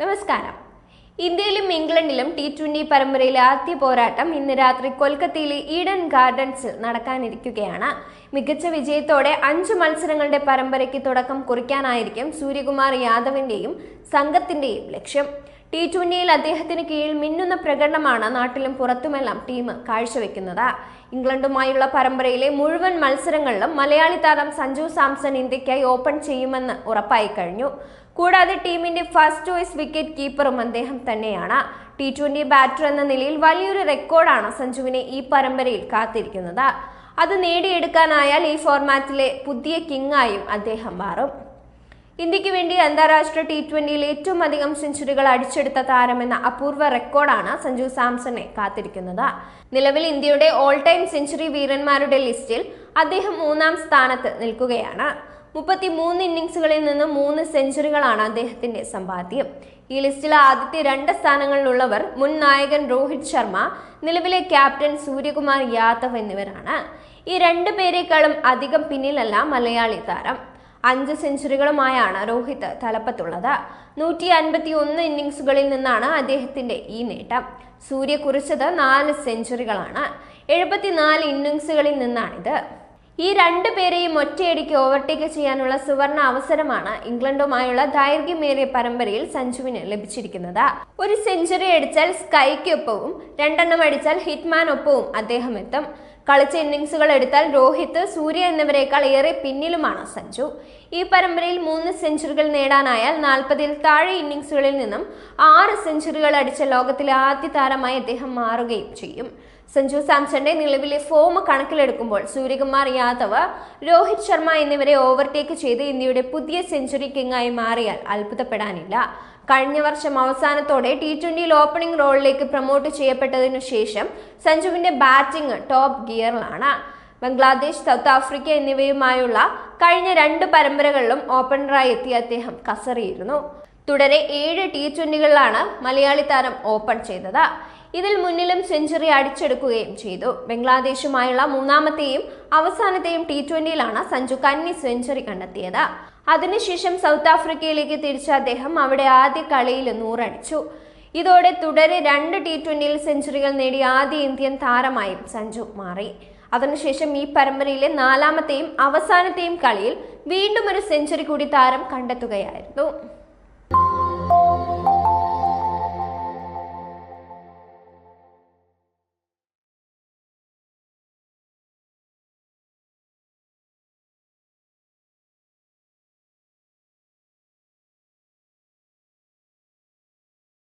നമസ്കാരം. ഇന്ത്യയിലും ഇംഗ്ലണ്ടിലും T twenty പരമ്പരയിലെ ആദ്യ പോരാട്ടം ഇന്ന് രാത്രി കൊൽക്കത്തയിലെ ഈഡൻ ഗാർഡൻസിൽ നടക്കാനിരിക്കുകയാണ്. മികച്ച വിജയത്തോടെ അഞ്ച് മത്സരങ്ങളുടെ പരമ്പരയ്ക്ക് തുടക്കം കുറിക്കാനായിരിക്കും സൂര്യകുമാർ യാദവിന്റെയും സംഘത്തിന്റെയും ലക്ഷ്യം. ടി ട്വന്റിയിൽ അദ്ദേഹത്തിന് കീഴിൽ മിന്നുന്ന പ്രകടനമാണ് നാട്ടിലും പുറത്തുമെല്ലാം ടീം കാഴ്ചവെക്കുന്നത്. ഇംഗ്ലണ്ടുമായുള്ള പരമ്പരയിലെ മുഴുവൻ മത്സരങ്ങളിലും മലയാളി താരം സഞ്ജു സാംസൺ ഇന്ത്യക്കായി ഓപ്പൺ ചെയ്യുമെന്ന് ഉറപ്പായി കഴിഞ്ഞു. കൂടാതെ ടീമിന്റെ ഫസ്റ്റ് ചോയ്സ് വിക്കറ്റ് കീപ്പറും അദ്ദേഹം തന്നെയാണ്. ടി ട്വന്റി ബാറ്റർ എന്ന നിലയിൽ വലിയൊരു റെക്കോർഡാണ് സഞ്ജുവിനെ ഈ പരമ്പരയിൽ കാത്തിരിക്കുന്നത്. അത് നേടിയെടുക്കാനായാൽ ഈ ഫോർമാറ്റിലെ പുതിയ കിങ്ങായും അദ്ദേഹം മാറും. ഇന്ത്യയ്ക്ക് വേണ്ടി അന്താരാഷ്ട്ര ടി ട്വന്റിയിൽ ഏറ്റവും അധികം സെഞ്ചുറികൾ അടിച്ചെടുത്ത താരമെന്ന അപൂർവ റെക്കോർഡാണ് സഞ്ജു സാംസണെ കാത്തിരിക്കുന്നത്. നിലവിൽ ഇന്ത്യയുടെ ഓൾ ടൈം സെഞ്ചുറി വീരന്മാരുടെ ലിസ്റ്റിൽ അദ്ദേഹം മൂന്നാം സ്ഥാനത്ത് നിൽക്കുകയാണ്. മുപ്പത്തി മൂന്ന് ഇന്നിങ്സുകളിൽ നിന്ന് മൂന്ന് സെഞ്ചുറികളാണ് അദ്ദേഹത്തിന്റെ സമ്പാദ്യം. ഈ ലിസ്റ്റിലെ ആദ്യത്തെ രണ്ട് സ്ഥാനങ്ങളിലുള്ളവർ മുൻ നായകൻ രോഹിത് ശർമ്മ നിലവിലെ ക്യാപ്റ്റൻ സൂര്യകുമാർ യാദവ് എന്നിവരാണ്. ഈ രണ്ടു പേരെക്കാളും അധികം പിന്നിലല്ല മലയാളി താരം. അഞ്ച് സെഞ്ചുറികളുമായാണ് രോഹിത് തലപ്പത്തുള്ളത്. നൂറ്റി അൻപത്തി ഒന്ന് ഇന്നിങ്സുകളിൽ നിന്നാണ് അദ്ദേഹത്തിന്റെ ഈ നേട്ടം. സൂര്യ കുറിച്ചത് നാല് സെഞ്ചുറികളാണ്. എഴുപത്തിനാല് ഇന്നിങ്സുകളിൽ നിന്നാണിത്. ഈ രണ്ടു പേരെയും ഒറ്റയടിക്ക് ഓവർടേക്ക് ചെയ്യാനുള്ള സുവർണ അവസരമാണ് ഇംഗ്ലണ്ടുമായുള്ള ദൈർഘ്യമേറിയ പരമ്പരയിൽ സഞ്ജുവിന് ലഭിച്ചിരിക്കുന്നത്. ഒരു സെഞ്ചുറി അടിച്ചാൽ സ്കൈക്കൊപ്പവും രണ്ടെണ്ണം അടിച്ചാൽ ഹിറ്റ്മാനൊപ്പവും അദ്ദേഹം എത്തും. കളിച്ച ഇന്നിങ്സുകൾ എടുത്താൽ രോഹിത് സൂര്യ എന്നിവരെക്കാൾ ഏറെ പിന്നിലുമാണ് സഞ്ജു. ഈ പരമ്പരയിൽ മൂന്ന് സെഞ്ചുറികൾ നേടാനായാൽ നാൽപ്പതിൽ താഴെ ഇന്നിങ്സുകളിൽ നിന്നും ആറ് സെഞ്ചുറികൾ അടിച്ച ലോകത്തിലെ ആദ്യ താരമായി അദ്ദേഹം മാറുകയും ചെയ്യും. സഞ്ജു സാംസന്റെ നിലവിലെ ഫോം കണക്കിലെടുക്കുമ്പോൾ സൂര്യകുമാർ യാദവ് രോഹിത് ശർമ്മ എന്നിവരെ ഓവർടേക്ക് ചെയ്ത് ഇന്ത്യയുടെ പുതിയ സെഞ്ചുറി കിങ്ങായി മാറിയാൽ അത്ഭുതപ്പെടാനില്ല. കഴിഞ്ഞ വർഷം അവസാനത്തോടെ ടി ട്വന്റിയിൽ ഓപ്പണിംഗ് റോളിലേക്ക് പ്രൊമോട്ട് ചെയ്യപ്പെട്ടതിനു ശേഷം സഞ്ജുവിന്റെ ബാറ്റിംഗ് ടോപ്പ് ഗിയറിലാണ് ബംഗ്ലാദേശ് സൗത്ത് ആഫ്രിക്ക എന്നിവയുമായുള്ള കഴിഞ്ഞ രണ്ട് പരമ്പരകളിലും ഓപ്പണറായി എത്തിയ അദ്ദേഹം കസറിയിരുന്നു. തുടരെ ഏഴ് ടി ട്വന്റികളിലാണ് മലയാളി താരം ഓപ്പൺ ചെയ്തത്. ഇതിൽ മുന്നിലും സെഞ്ചുറി അടിച്ചെടുക്കുകയും ചെയ്തു. ബംഗ്ലാദേശുമായുള്ള മൂന്നാമത്തെയും അവസാനത്തെയും ടി ട്വന്റിയിലാണ് സഞ്ജു കന്നി സെഞ്ചുറി കണ്ടെത്തിയത്. അതിനുശേഷം സൗത്ത് ആഫ്രിക്കയിലേക്ക് തിരിച്ച അദ്ദേഹം അവിടെ ആദ്യ കളിയിൽ നൂറടിച്ചു. ഇതോടെ തുടരെ രണ്ട് ടി ട്വന്റിയിൽ സെഞ്ചുറികൾ നേടിയ ആദ്യ ഇന്ത്യൻ താരമായും സഞ്ജു മാറി. അതിനുശേഷം ഈ പരമ്പരയിലെ നാലാമത്തെയും അവസാനത്തെയും കളിയിൽ വീണ്ടും ഒരു സെഞ്ചുറി കൂടി താരം കണ്ടെത്തുകയായിരുന്നു.